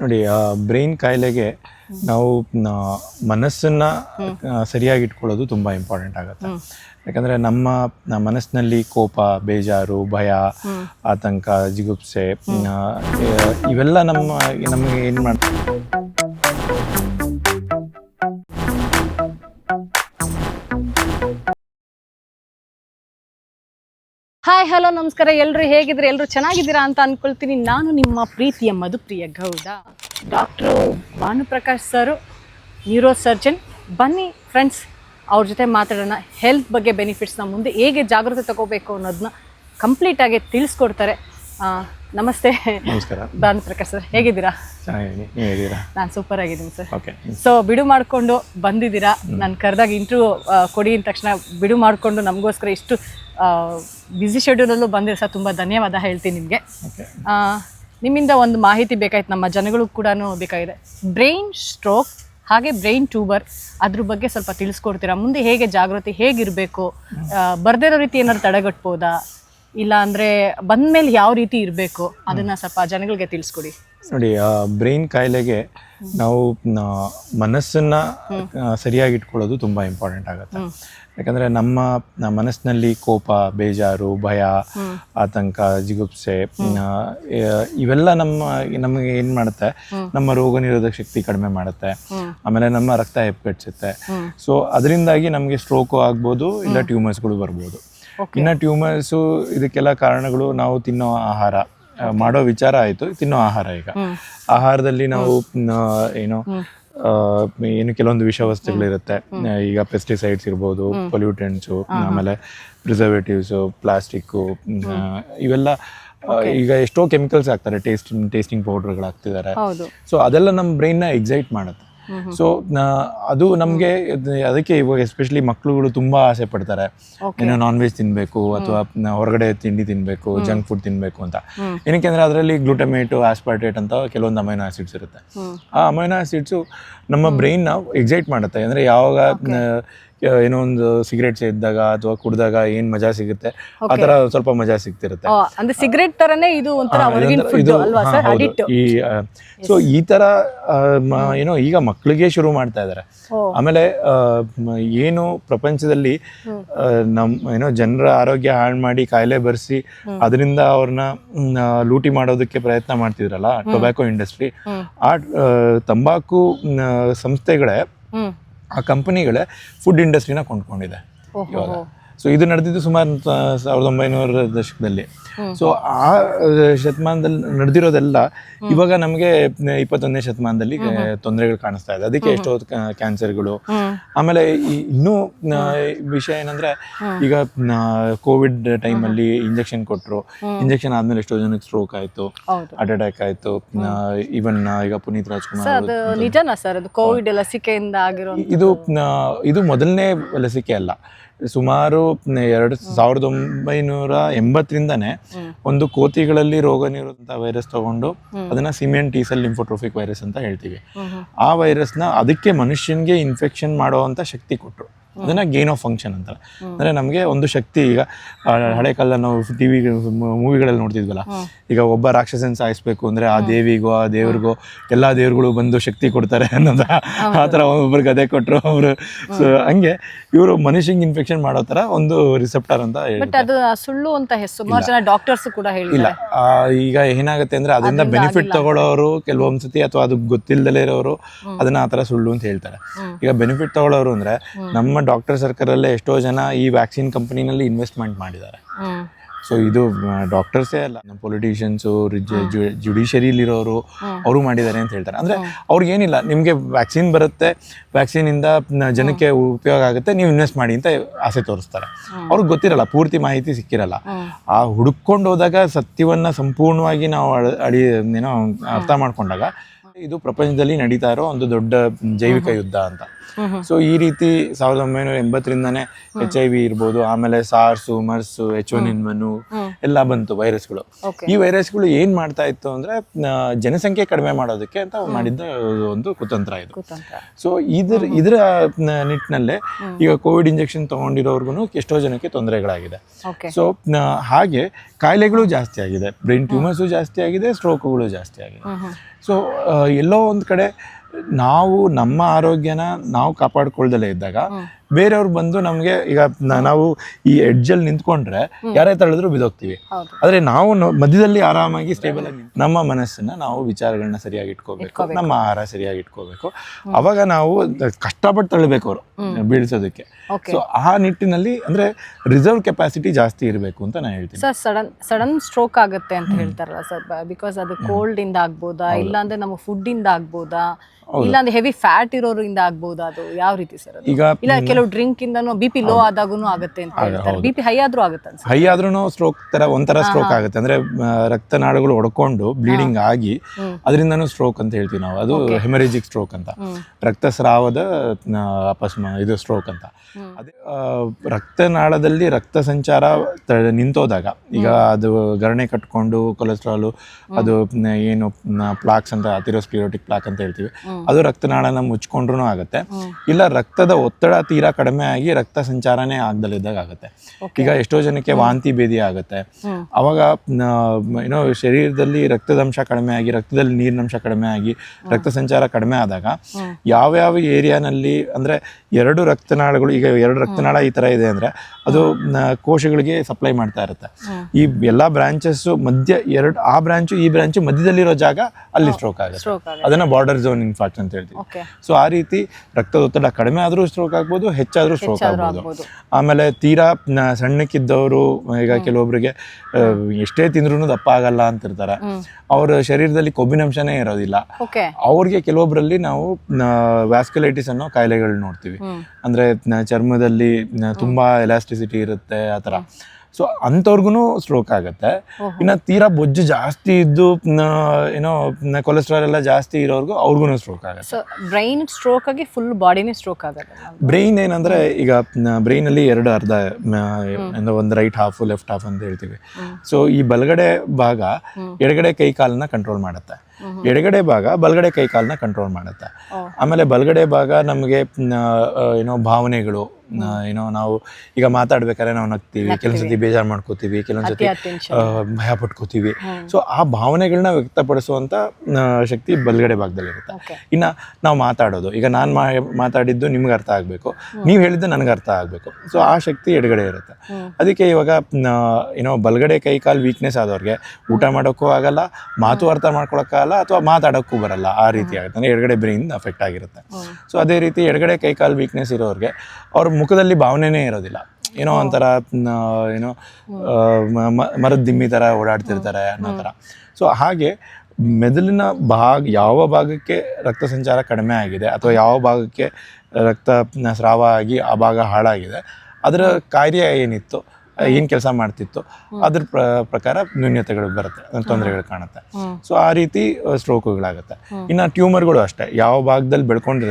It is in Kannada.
ನೋಡಿ ಬ್ರೈನ್ ಕಾಯಿಲೆಗೆ ನಾವು ಮನಸ್ಸನ್ನ ಸರಿಯಾಗಿ ಇಟ್ಕೊಳ್ಳೋದು ತುಂಬ ಇಂಪಾರ್ಟೆಂಟ್ ಆಗುತ್ತೆ. ಯಾಕಂದ್ರೆ ನಮ್ಮ ಮನಸ್ಸಿನಲ್ಲಿ ಕೋಪ ಬೇಜಾರು ಭಯ ಆತಂಕ ಜಿಗುಪ್ಸೆ ಇವೆಲ್ಲ ನಮ್ಮ ನಮಗೆ ಏನು ಮಾಡ್ತಾರೆ ಹಾಯ್ ಹಲೋ ನಮಸ್ಕಾರ. ಎಲ್ಲರೂ ಹೇಗಿದ್ರೆ ಎಲ್ಲರೂ ಚೆನ್ನಾಗಿದ್ದೀರಾ ಅಂತ ಅನ್ಕೊಳ್ತೀನಿ. ನಾನು ನಿಮ್ಮ ಪ್ರೀತಿಯ Madhupriya Gowda. Doctor Bhanuprakash sir neuro surgeon ಬನ್ನಿ ಫ್ರೆಂಡ್ಸ್ ಅವ್ರ ಜೊತೆ ಮಾತಾಡೋಣ. ಹೆಲ್ತ್ ಬಗ್ಗೆ ಬೆನಿಫಿಟ್ಸ್ನ ಮುಂದೆ ಹೇಗೆ ಜಾಗೃತಿ ತಗೋಬೇಕು ಅನ್ನೋದನ್ನ ಕಂಪ್ಲೀಟಾಗಿ ತಿಳಿಸ್ಕೊಡ್ತಾರೆ. ಆ, ನಮಸ್ತೆ. ನಮಸ್ಕಾರ. ಭಾನುಪ್ರಕಾಶ್ ಸರ್ ಹೇಗಿದ್ದೀರಾ? ನಾನು ಸೂಪರ್ ಆಗಿದ್ದೀನಿ ಸರ್. ಓಕೆ ಸೊ ಬಿಡು ಮಾಡಿಕೊಂಡು ಬಂದಿದ್ದೀರಾ? ನಾನು ಕರೆದಾಗ ಇಂಟ್ರೂ ಕೊಡಿ ಅಂದ ತಕ್ಷಣ ಬಿಡು ಮಾಡಿಕೊಂಡು ನಮಗೋಸ್ಕರ ಇಷ್ಟು ಬ್ಯುಸಿ ಶೆಡ್ಯೂಲಲ್ಲೂ ಬಂದಿರೋ ಸರ್ ತುಂಬ ಧನ್ಯವಾದ ಹೇಳ್ತೀನಿ ನಿಮಗೆ. ನಿಮ್ಮಿಂದ ಒಂದು ಮಾಹಿತಿ ಬೇಕಾಯ್ತು ನಮ್ಮ ಜನಗಳಿಗೂ ಕೂಡ ಬೇಕಾಗಿದೆ. ಬ್ರೈನ್ ಸ್ಟ್ರೋಕ್ ಹಾಗೆ ಬ್ರೈನ್ ಟ್ಯೂಬರ್ ಅದ್ರ ಬಗ್ಗೆ ಸ್ವಲ್ಪ ತಿಳಿಸ್ಕೊಡ್ತೀರಾ? ಮುಂದೆ ಹೇಗೆ ಜಾಗೃತಿ ಹೇಗಿರಬೇಕು? ಬರ್ದಿರೋ ರೀತಿ ಏನಾದ್ರು ತಡೆಗಟ್ಬೋದಾ? ಇಲ್ಲ ಅಂದರೆ ಬಂದ್ಮೇಲೆ ಯಾವ ರೀತಿ ಇರಬೇಕು? ಅದನ್ನು ಸ್ವಲ್ಪ ಜನಗಳಿಗೆ ತಿಳಿಸ್ಕೊಡಿ. ನೋಡಿ ಬ್ರೈನ್ ಕಾಯಿಲೆಗೆ ನಾವು ಮನಸ್ಸನ್ನು ಸರಿಯಾಗಿ ಇಟ್ಕೊಳ್ಳೋದು ತುಂಬ ಇಂಪಾರ್ಟೆಂಟ್ ಆಗುತ್ತೆ. ಯಾಕಂದ್ರೆ ನಮ್ಮ ಮನಸ್ಸಿನಲ್ಲಿ ಕೋಪ ಬೇಜಾರು ಭಯ ಆತಂಕ ಜಿಗುಪ್ಸೆ ಇವೆಲ್ಲ ನಮ್ಮ ನಮಗೆ ಏನು ಮಾಡುತ್ತೆ? ನಮ್ಮ ರೋಗ ನಿರೋಧಕ ಶಕ್ತಿ ಕಡಿಮೆ ಮಾಡುತ್ತೆ. ಆಮೇಲೆ ನಮ್ಮ ರಕ್ತ ಹೆಪ್ಪೆಟ್ಸುತ್ತೆ ಸೊ ಅದರಿಂದಾಗಿ ನಮಗೆ ಸ್ಟ್ರೋಕು ಆಗ್ಬೋದು ಇಲ್ಲ ಟ್ಯೂಮರ್ಸ್ಗಳು ಬರ್ಬೋದು. ಇನ್ನು ಟ್ಯೂಮರ್ಸು ಇದಕ್ಕೆಲ್ಲ ಕಾರಣಗಳು ನಾವು ತಿನ್ನೋ ಆಹಾರ. ಮಾಡೋ ವಿಚಾರ ಆಯಿತು ತಿನ್ನೋ ಆಹಾರ ಈಗ. ಆಹಾರದಲ್ಲಿ ನಾವು ಏನು ಏನು ಕೆಲವೊಂದು ವಿಷ ವಸ್ತುಗಳಿರುತ್ತೆ ಈಗ ಪೆಸ್ಟಿಸೈಡ್ಸ್ ಇರ್ಬೋದು ಪೊಲ್ಯೂಟೆಂಟ್ಸು ಆಮೇಲೆ ಪ್ರಿಸರ್ವೇಟಿವ್ಸು ಪ್ಲಾಸ್ಟಿಕ್ಕು ಇವೆಲ್ಲ ಈಗ ಎಷ್ಟೋ ಕೆಮಿಕಲ್ಸ್ ಹಾಕ್ತಾರೆ ಟೇಸ್ಟಿಂಗ್ ಟೇಸ್ಟಿಂಗ್ ಪೌಡರ್ಗಳು ಹಾಕ್ತಿದ್ದಾರೆ ಸೊ ಅದೆಲ್ಲ ನಮ್ಮ ಬ್ರೈನ್ನ ಎಕ್ಸೈಟ್ ಮಾಡುತ್ತೆ. ಸೊ ಅದು ನಮಗೆ ಅದಕ್ಕೆ ಇವಾಗ ಎಸ್ಪೆಷಲಿ ಮಕ್ಳುಗಳು ತುಂಬಾ ಆಸೆ ಪಡ್ತಾರೆ. ಏನೋ ನಾನ್ ವೆಜ್ ತಿನ್ಬೇಕು ಅಥವಾ ಹೊರಗಡೆ ತಿಂಡಿ ತಿನ್ಬೇಕು ಜಂಕ್ ಫುಡ್ ತಿನ್ಬೇಕು ಅಂತ. ಏನಕ್ಕೆ ಅಂದ್ರೆ ಅದರಲ್ಲಿ ಗ್ಲೂಟಮೇಟು ಆಸ್ಪಾರ್ಟೇಟ್ ಅಂತ ಕೆಲವೊಂದು ಅಮೈನೋ ಆಸಿಡ್ಸ್ ಇರುತ್ತೆ. ಆ ಅಮೈನೋ ಆಸಿಡ್ಸು ನಮ್ಮ ಬ್ರೈನ್ ಎಕ್ಸೈಟ್ ಮಾಡುತ್ತೆ. ಅಂದ್ರೆ ಯಾವಾಗ ನ- ಏನೋ ಒಂದು ಸಿಗರೇಟ್ ಸೇದಿದಾಗ ಅಥವಾ ಕುಡಿದಾಗ ಏನ್ ಮಜಾ ಸಿಗುತ್ತೆ? ಆ ತರ ಸ್ವಲ್ಪ ಮಜಾ ಸಿಗ್ತಿರುತ್ತೆ. ಅಂದ್ರೆ ಸಿಗರೇಟ್ ತರನೇ ಇದು ಒಂಥರ. ಈ ಸೊ ಈ ತರ ಏನೋ ಈಗ ಮಕ್ಕಳಿಗೆ ಶುರು ಮಾಡ್ತಾ ಇದ್ದಾರೆ ಆಮೇಲೆ ಏನು ಪ್ರಪಂಚದಲ್ಲಿ ನಮ್ ಏನೋ ಜನರ ಆರೋಗ್ಯ ಹಾಳು ಮಾಡಿ ಕಾಯಿಲೆ ಬರ್ಸಿ ಅದರಿಂದ ಅವ್ರನ್ನ ಲೂಟಿ ಮಾಡೋದಕ್ಕೆ ಪ್ರಯತ್ನ ಮಾಡ್ತಿದ್ರಲ್ಲ ಟೊಬ್ಯಾಕೋ ಇಂಡಸ್ಟ್ರಿ ಆ ತಂಬಾಕು ಸಂಸ್ಥೆಗಳೇ ಆ ಕಂಪನಿಗಳೇ ಫುಡ್ ಇಂಡಸ್ಟ್ರಿನ ಕೊಂಡ್ಕೊಂಡಿದೆ ಇವಾಗ. ಸೊ ಇದು ನಡೆದಿದ್ದು ಸುಮಾರು ಸಾವಿರದ ಒಂಬೈನೂರ ದಶಕದಲ್ಲಿ. ಸೊ ಆ ಶತಮಾನದಲ್ಲಿ ನಡೆದಿರೋದೆಲ್ಲ ಇವಾಗ ನಮಗೆ ಇಪ್ಪತ್ತೊಂದನೇ ಶತಮಾನದಲ್ಲಿ ತೊಂದರೆಗಳು ಕಾಣಿಸ್ತಾ ಇದೆ. ಅದಕ್ಕೆ ಎಷ್ಟೋ ಕ್ಯಾನ್ಸರ್ಗಳು. ಆಮೇಲೆ ಇನ್ನೂ ವಿಷಯ ಏನಂದ್ರೆ ಈಗ ಕೋವಿಡ್ ಟೈಮಲ್ಲಿ ಇಂಜೆಕ್ಷನ್ ಕೊಟ್ಟರು ಇಂಜೆಕ್ಷನ್ ಆದ್ಮೇಲೆ ಎಷ್ಟೋ ಜನಕ್ಕೆ ಸ್ಟ್ರೋಕ್ ಆಯ್ತು. ಹಾರ್ಟ್ ಅಟ್ಯಾಕ್ ಆಯ್ತು. ಈವನ್ ಈಗ ಪುನೀತ್ ರಾಜ್ಕುಮಾರ್ ನಿಜನಾ ಸರ್? ಅದು ಕೋವಿಡ್ ಲಸಿಕೆಯಿಂದ ಆಗಿರೋ ಇದು ಇದು ಮೊದಲನೇ ಲಸಿಕೆ ಅಲ್ಲ. ಸುಮಾರು ಎರಡು ಸಾವಿರದ ಒಂಬೈನೂರ ಎಂಬತ್ತರಿಂದನೇ ಒಂದು ಕೋತಿಗಳಲ್ಲಿ ರೋಗ ನಿರೋಧಕ ವೈರಸ್ ತಗೊಂಡು ಅದನ್ನ ಸಿಮೆಂಟ್ ಟೀಸಲ್ ಲಿಂಫೋಟ್ರೋಫಿಕ್ ವೈರಸ್ ಅಂತ ಹೇಳ್ತೀವಿ. ಆ ವೈರಸ್ನ ಅದಕ್ಕೆ ಮನುಷ್ಯನಿಗೆ ಇನ್ಫೆಕ್ಷನ್ ಮಾಡುವಂತ ಶಕ್ತಿ ಕೊಟ್ಟರು ಅದನ್ನ ಗೇನ್ ಆಫ್ ಫಂಕ್ಷನ್ ಅಂತಾರೆ. ಅಂದ್ರೆ ನಮಗೆ ಒಂದು ಶಕ್ತಿ ಈಗ ಹಳೆ ಕಾಲ ನಾವು ಟಿವಿ ಮೂವಿಗಳಲ್ಲಿ ನೋಡ್ತಿದ್ವಲ್ಲ ಈಗ ಒಬ್ಬ ರಾಕ್ಷಸನ್ ಸಾಯಿಸ್ಬೇಕು ಅಂದ್ರೆ ಆ ದೇವಿಗೋ ಆ ದೇವ್ರಿಗೋ ಎಲ್ಲಾ ದೇವ್ರುಗಳು ಬಂದು ಶಕ್ತಿ ಕೊಡ್ತಾರೆ ಅನ್ನೋದ ಆ ಥರ ಒಬ್ಬರು ಗದೆ ಕೊಟ್ಟರು ಅವರು. ಸೊ ಹಂಗೆ ಇವರು ಮನುಷ್ಯಂಗೆ ಇನ್ಫೆಕ್ಷನ್ ಮಾಡೋ ತರ ಒಂದು ರಿಸೆಪ್ಟರ್ ಅಂತ ಅದು ಸುಳ್ಳು ಅಂತ ಹೆಸರು ಸುಮಾರು ಜನ ಡಾಕ್ಟರ್ಸ್ ಕೂಡ ಇಲ್ಲ. ಈಗ ಏನಾಗುತ್ತೆ ಅಂದ್ರೆ ಅದರಿಂದ ಬೆನಿಫಿಟ್ ತಗೊಳ್ಳೋರು ಕೆಲವೊಂದ್ಸತಿ ಅಥವಾ ಅದು ಗೊತ್ತಿಲ್ಲದಲೇ ಇರೋರು ಅದನ್ನ ಆ ಥರ ಸುಳ್ಳು ಅಂತ ಹೇಳ್ತಾರೆ. ಈಗ ಬೆನಿಫಿಟ್ ತಗೊಳ್ಳೋರು ಅಂದ್ರೆ ನಮ್ಮ ಡಾಕ್ಟರ್ ಸರ್ಕಲಲ್ಲೇ ಎಷ್ಟೋ ಜನ ಈ ವ್ಯಾಕ್ಸಿನ್ ಕಂಪನಿನಲ್ಲಿ ಇನ್ವೆಸ್ಟ್ಮೆಂಟ್ ಮಾಡಿದ್ದಾರೆ. ಸೊ ಇದು ಡಾಕ್ಟರ್ಸೇ ಅಲ್ಲ ನಮ್ಮ ಪೊಲಿಟಿಷಿಯನ್ಸು ಜುಡಿಷರಿಲಿರೋರು ಅವರು ಮಾಡಿದ್ದಾರೆ ಅಂತ ಹೇಳ್ತಾರೆ. ಅಂದ್ರೆ ಅವ್ರಿಗೆ ಏನಿಲ್ಲ ನಿಮಗೆ ವ್ಯಾಕ್ಸಿನ್ ಬರುತ್ತೆ ವ್ಯಾಕ್ಸಿನ್ ಇಂದ ಜನಕ್ಕೆ ಉಪಯೋಗ ಆಗುತ್ತೆ ನೀವು ಇನ್ವೆಸ್ಟ್ ಮಾಡಿ ಅಂತ ಆಸೆ ತೋರಿಸ್ತಾರೆ. ಅವ್ರಿಗೆ ಗೊತ್ತಿರಲ್ಲ ಪೂರ್ತಿ ಮಾಹಿತಿ ಸಿಕ್ಕಿರಲ್ಲ. ಆ ಹುಡುಕೊಂಡು ಹೋದಾಗ ಸತ್ಯವನ್ನ ಸಂಪೂರ್ಣವಾಗಿ ನಾವು ಅಳ- ಅಡಿ ಏನೋ ಅರ್ಥ ಮಾಡ್ಕೊಂಡಾಗ ಇದು ಪ್ರಪಂಚದಲ್ಲಿ ನಡೀತಾ ಇರೋ ಒಂದು ದೊಡ್ಡ ಜೈವಿಕ ಯುದ್ಧ ಅಂತ. ಸೊ ಈ ರೀತಿ ಸಾವಿರದ ಒಂಬೈನೂರ ಎಂಬತ್ತರಿಂದಾನೇ ಎಚ್ ಐ ವಿ ಇರ್ಬೋದು ಆಮೇಲೆ SARS MERS H one N Manu ಎಲ್ಲ ಬಂತು ವೈರಸ್ಗಳು. ಈ ವೈರಸ್ಗಳು ಏನ್ ಮಾಡ್ತಾ ಇತ್ತು ಅಂದ್ರೆ ಜನಸಂಖ್ಯೆ ಕಡಿಮೆ ಮಾಡೋದಕ್ಕೆ ಅಂತ ಮಾಡಿದ್ದ ಒಂದು ಕುತಂತ್ರ ಇದು. ಸೊ ಇದ್ರ ಇದರ ನಿಟ್ಟಿನಲ್ಲೇ ಈಗ ಕೋವಿಡ್ ಇಂಜೆಕ್ಷನ್ ತಗೊಂಡಿರೋರ್ಗು ಎಷ್ಟೋ ಜನಕ್ಕೆ ತೊಂದರೆಗಳಾಗಿದೆ. ಸೊ ಹಾಗೆ ಕಾಯಿಲೆಗಳು ಜಾಸ್ತಿ ಆಗಿದೆ. ಬ್ರೈನ್ ಟ್ಯೂಮರ್ಸು ಜಾಸ್ತಿ ಆಗಿದೆ ಸ್ಟ್ರೋಕ್ಗಳು ಜಾಸ್ತಿ ಆಗಿದೆ. ಸೊ ಎಲ್ಲೋ ಒಂದು ಕಡೆ ನಾವು ನಮ್ಮ ಆರೋಗ್ಯನ ನಾವು ಕಾಪಾಡ್ಕೊಳ್ದಲೇ ಇದ್ದಾಗ ಬೇರೆಯವ್ರು ಬಂದು ನಮಗೆ ಈಗ ನ- ನಾವು ಈ ಎಡ್ಜಲ್ಲಿ ನಿಂತ್ಕೊಂಡ್ರೆ ಯಾರೇ ತಳೆದ್ರು ಬಿದೋಗ್ತೀವಿ ಆದ್ರೆ ನಾವು ನ- ಮಧ್ಯದಲ್ಲಿ ಆರಾಮಾಗಿ ಸ್ಟೇಬಲ್ ಆಗಿ ನಿಂತ್- ನಮ್ಮ ಮನಸ್ಸನ್ನ ನಾವು ವಿಚಾರಗಳನ್ನ ಸರಿಯಾಗಿ ಇಟ್ಕೋಬೇಕು. ನಮ್ಮ ಆಹಾರ ಸರಿಯಾಗಿ ಇಟ್ಕೋಬೇಕು. ಅವಾಗ ನಾವು ಕಷ್ಟಪಟ್ಟು ತಳ್ಳಬೇಕು ಅವರು ಬೀಳ್ಸೋದಕ್ಕೆ. ಓಕೆ ಸೊ ಆ ನಿಟ್ಟಿನಲ್ಲಿ ಅಂದ್ರೆ ರಿಸರ್ವ್ ಕೆಪಾಸಿಟಿ ಜಾಸ್ತಿ ಇರಬೇಕು ಅಂತ ನಾನು ಹೇಳ್ತೀನಿ. ಸರ್ ಸಡನ್ ಸಡನ್ ಸ್ಟ್ರೋಕ್ ಆಗುತ್ತೆ ಅಂತ ಹೇಳ್ತಾರಲ್ಲ ಸರ್ ಬಿಕಾಸ್ ಅದು ಕೋಲ್ಡ್ ಇಂದ ಆಗ್ಬೋದಾ? ಇಲ್ಲಾಂದ್ರೆ ನಮ್ಮ ಫುಡ್ ಇಂದ ಆಗ್ಬೋದಾ? ಇಲ್ಲಾಂದ್ರೆ ಹೆವಿ ಫ್ಯಾಟ್ ಇರೋರಿಂದ ಆಗ್ಬಹುದು ಅದು. ಯಾವ ರೀತಿ ಸರ್ ಈಗ ಇಲ್ಲ ಕೆಲವು ಡ್ರಿಂಕ್ ಇಂದನೂ ಬಿ ಪಿ ಲೋ ಆದಾಗೂ ಆಗುತ್ತೆ ಅಂತ ಹೇಳ್ತಾರೆ. ಬಿ ಪಿ ಹೈ ಆದ್ರೂ ಆಗುತ್ತೆ ಹೈ ಆದ್ರೂ ಸ್ಟ್ರೋಕ್ ತರ ಒಂಥರ ಸ್ಟ್ರೋಕ್ ಆಗುತ್ತೆ. ಅಂದ್ರೆ ರಕ್ತನಾಳಗಳು ಹೊಡ್ಕೊಂಡು ಬ್ಲೀಡಿಂಗ್ ಆಗಿ ಅದರಿಂದನೂ ಸ್ಟ್ರೋಕ್ ಅಂತ ಹೇಳ್ತೀವಿ ನಾವು. ಅದು ಹೆಮರೇಜಿಕ್ ಸ್ಟ್ರೋಕ್ ಅಂತ. ರಕ್ತಸ್ರಾವದ ಅಪಸ್ಮ ಇದು ಸ್ಟ್ರೋಕ್ ಅಂತ. ಅದೇ ರಕ್ತನಾಳದಲ್ಲಿ ರಕ್ತ ಸಂಚಾರ ನಿಂತೋದಾಗ ಈಗ ಅದು ಗರಣೆ ಕಟ್ಕೊಂಡು ಕೊಲೆಸ್ಟ್ರಾಲು ಅದು ಏನು ಪ್ಲಾಕ್ಸ್ ಅಂತ ಅಥಿರೋಸ್ಕ್ಲಿರೋಟಿಕ್ ಪ್ಲಾಕ್ ಅಂತ ಹೇಳ್ತೀವಿ. ಅದು ರಕ್ತನಾಳನ ಮುಚ್ಕೊಂಡ್ರು ಆಗುತ್ತೆ. ಇಲ್ಲ ರಕ್ತದ ಒತ್ತಡ ತೀರಾ ಕಡಿಮೆ ಆಗಿ ರಕ್ತ ಸಂಚಾರನೇ ಆಗದಲ್ಲಿದ್ದಾಗ ಆಗುತ್ತೆ. ಈಗ ಎಷ್ಟೋ ಜನಕ್ಕೆ ವಾಂತಿ ಭೇದಿ ಆಗುತ್ತೆ. ಅವಾಗ ಏನೋ ಶರೀರದಲ್ಲಿ ರಕ್ತದಂಶ ಕಡಿಮೆ ಆಗಿ ರಕ್ತದಲ್ಲಿ ನೀರಿನಂಶ ಕಡಿಮೆ ಆಗಿ ರಕ್ತ ಸಂಚಾರ ಕಡಿಮೆ ಆದಾಗ ಯಾವ್ಯಾವ ಏರಿಯಾನಲ್ಲಿ ಅಂದ್ರೆ ಎರಡು ರಕ್ತನಾಳಗಳು ಈಗ ಎರಡು ರಕ್ತನಾಳ ಈ ತರ ಇದೆ ಅಂದ್ರೆ ಅದು ಕೋಶಗಳಿಗೆ ಸಪ್ಲೈ ಮಾಡ್ತಾ ಇರುತ್ತೆ. ಈ ಎಲ್ಲಾ ಬ್ರಾಂಚಸ್ ಮಧ್ಯ ಎರಡು ಆ ಬ್ರಾಂಚು ಈ ಬ್ರಾಂಚು ಮಧ್ಯದಲ್ಲಿರೋ ಜಾಗ ಅಲ್ಲಿ ಸ್ಟ್ರೋಕ್ ಆಗುತ್ತೆ. ಅದನ್ನ ಬಾರ್ಡರ್ ಝೋನ್ ಇನ್ಫಾರ್ಕ್ಟ್ ಅಂತ ಹೇಳ್ತೀವಿ. ಸೊ ಆ ರೀತಿ ರಕ್ತದೊತ್ತಡ ಕಡಿಮೆ ಆದರೂ ಸ್ಟ್ರೋಕ್ ಆಗ್ಬೋದು ಹೆಚ್ಚಾದರೂ ಸ್ಟ್ರೋಕ್ ಆಗ್ಬೋದು. ಆಮೇಲೆ ತೀರಾ ಸಣ್ಣಕ್ಕಿದ್ದವರು ಈಗ ಕೆಲವೊಬ್ರಿಗೆ ಆ, ಎಷ್ಟೇ ತಿಂದ್ರೂ ದಪ್ಪ ಆಗಲ್ಲ ಅಂತ ಇರ್ತಾರೆ ಅವರ ಶರೀರದಲ್ಲಿ ಕೊಬ್ಬಿನಂಶನೇ ಇರೋದಿಲ್ಲ. ಅವ್ರಿಗೆ ಕೆಲವೊಬ್ಬರಲ್ಲಿ ನಾವು ವ್ಯಾಸ್ಕ್ಯುಲೈಟಿಸ್ ಅನ್ನೋ ಕಾಯಿಲೆಗಳು ನೋಡ್ತೀವಿ. ಅಂದ್ರೆ ಚರ್ಮದಲ್ಲಿ ತುಂಬಾ ಎಲಾಸ್ಟಿಸಿಟಿ ಇರುತ್ತೆ ಆ ಥರ. ಸೊ ಅಂಥವ್ರಿಗೂ ಸ್ಟ್ರೋಕ್ ಆಗುತ್ತೆ. ಇನ್ನು ತೀರಾ ಬೊಜ್ಜು ಜಾಸ್ತಿ ಇದ್ದು ಏನೋ ಕೊಲೆಸ್ಟ್ರಾಲ್ ಎಲ್ಲ ಜಾಸ್ತಿ ಇರೋರ್ಗು ಅವ್ರಿಗೂ ಸ್ಟ್ರೋಕ್ ಆಗುತ್ತೆ. ಸೊ ಬ್ರೈನ್ ಸ್ಟ್ರೋಕ್ ಆಗಿ ಫುಲ್ ಬಾಡಿನೇ ಸ್ಟ್ರೋಕ್ ಆಗುತ್ತೆ ಬ್ರೈನ್ ಏನಂದ್ರೆ ಈಗ ಬ್ರೈನ್ ಅಲ್ಲಿ ಎರಡು ಅರ್ಧ ಒಂದು ರೈಟ್ ಹಾಫ್ ಲೆಫ್ಟ್ ಹಾಫ್ ಅಂತ ಹೇಳ್ತೀವಿ. ಸೊ ಈ ಬಲಗಡೆ ಭಾಗ ಎಡಗಡೆ ಕೈ ಕಾಲನ್ನ ಕಂಟ್ರೋಲ್ ಮಾಡುತ್ತೆ. ಎಡಗಡೆ ಭಾಗ ಬಲಗಡೆ ಕೈ ಕಾಲನ್ನ ಕಂಟ್ರೋಲ್ ಮಾಡುತ್ತೆ. ಆಮೇಲೆ ಬಲಗಡೆ ಭಾಗ ನಮಗೆ ಏನೋ ಭಾವನೆಗಳು ಏನೋ ನಾವು ಈಗ ಮಾತಾಡ್ಬೇಕಾದ್ರೆ ನಾವು ನಗ್ತೀವಿ ಕೆಲವೊಂದ್ಸತಿ ಬೇಜಾರು ಮಾಡ್ಕೋತೀವಿ ಕೆಲವೊಂದ್ಸತಿ ಭಯ ಪಟ್ಕೋತೀವಿ. ಸೊ ಆ ಭಾವನೆಗಳನ್ನ ವ್ಯಕ್ತಪಡಿಸುವಂತ ಶಕ್ತಿ ಬಲ್ಗಡೆ ಭಾಗದಲ್ಲಿರುತ್ತೆ. ಇರುತ್ತೆ ಇನ್ನ ನಾವು ಮಾತಾಡೋದು ಈಗ ನಾನು ಮಾ ಮಾತಾಡಿದ್ದು ನಿಮ್ಗೆ ಅರ್ಥ ಆಗಬೇಕು. ನೀವು ಹೇಳಿದ್ದು ನನಗೆ ಅರ್ಥ ಆಗಬೇಕು. ಸೊ ಆ ಶಕ್ತಿ ಎಡಗಡೆ ಇರುತ್ತೆ. ಅದಕ್ಕೆ ಇವಾಗ ಏನೋ ಬಲಗಡೆ ಕೈ ಕಾಲು ವೀಕ್ನೆಸ್ ಆದವ್ರಿಗೆ ಊಟ ಮಾಡೋಕ್ಕೂ ಆಗಲ್ಲ ಮಾತು ಅರ್ಥ ಮಾಡ್ಕೊಳಕ್ಕಾಗಲ್ಲ ಅಥವಾ ಮಾತಾಡೋಕ್ಕೂ ಬರಲ್ಲ ಆ ರೀತಿ ಆಗುತ್ತೆ. ಅಂದರೆ ಎಡಗಡೆ ಬ್ರೈನ್ ಅಫೆಕ್ಟ್ ಆಗಿರುತ್ತೆ. ಸೊ ಅದೇ ರೀತಿ ಎಡಗಡೆ ಕೈ ಕಾಲು ವೀಕ್ನೆಸ್ ಇರೋರಿಗೆ ಅವ್ರ ಮುಖದಲ್ಲಿ ಭಾವನೆನೇ ಇರೋದಿಲ್ಲ. ಏನೋ ಒಂಥರ ಏನೋ ಮರದ ದಿಮ್ಮಿ ಥರ ಓಡಾಡ್ತಿರ್ತಾರೆ ಅನ್ನೋ ಥರ ಸೊ ಹಾಗೆ ಮೆದುಳಿನ ಭಾಗ, ಯಾವ ಭಾಗಕ್ಕೆ ರಕ್ತ ಸಂಚಾರ ಕಡಿಮೆ ಆಗಿದೆ ಅಥವಾ ಯಾವ ಭಾಗಕ್ಕೆ ರಕ್ತ ಸ್ರಾವ ಆಗಿ ಆ ಭಾಗ ಹಾಳಾಗಿದೆ, ಅದರ ಕಾರ್ಯ ಏನಿತ್ತು, ಏನು ಕೆಲಸ ಮಾಡ್ತಿತ್ತು, ಅದ್ರ ಪ್ರಕಾರ ನ್ಯೂನ್ಯತೆಗಳು ಬರುತ್ತೆ ತೊಂದರೆಗಳು ಕಾಣುತ್ತೆ. ಸೊ ಆ ರೀತಿ ಸ್ಟ್ರೋಕ್ಗಳಾಗುತ್ತೆ ಇನ್ನು ಟ್ಯೂಮರ್ಗಳು ಅಷ್ಟೇ, ಯಾವ ಭಾಗದಲ್ಲಿ ಬೆಳ್ಕೊಂಡಿರುತ್ತೆ